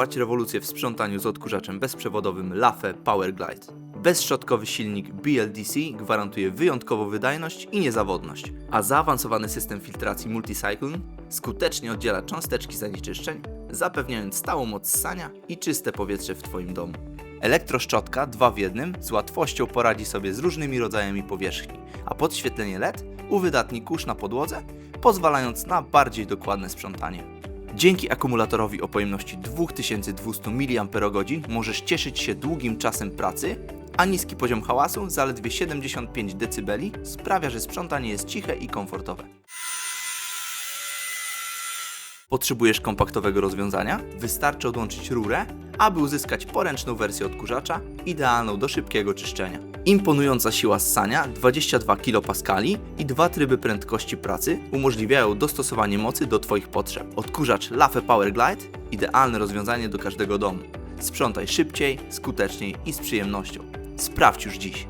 Wprowadź rewolucję w sprzątaniu z odkurzaczem bezprzewodowym LAFE Powerglide. Bezszczotkowy silnik BLDC gwarantuje wyjątkową wydajność i niezawodność, a zaawansowany system filtracji Multicyclone skutecznie oddziela cząsteczki zanieczyszczeń, zapewniając stałą moc ssania i czyste powietrze w Twoim domu. Elektroszczotka 2 w 1 z łatwością poradzi sobie z różnymi rodzajami powierzchni, a podświetlenie LED uwydatni kurz na podłodze, pozwalając na bardziej dokładne sprzątanie. Dzięki akumulatorowi o pojemności 2200 mAh możesz cieszyć się długim czasem pracy, a niski poziom hałasu, zaledwie 75 dB, sprawia, że sprzątanie jest ciche i komfortowe. Potrzebujesz kompaktowego rozwiązania? Wystarczy odłączyć rurę, aby uzyskać poręczną wersję odkurzacza, idealną do szybkiego czyszczenia. Imponująca siła ssania 22 kPa i dwa tryby prędkości pracy umożliwiają dostosowanie mocy do Twoich potrzeb. Odkurzacz LAFE Powerglide idealne rozwiązanie do każdego domu. Sprzątaj szybciej, skuteczniej i z przyjemnością. Sprawdź już dziś.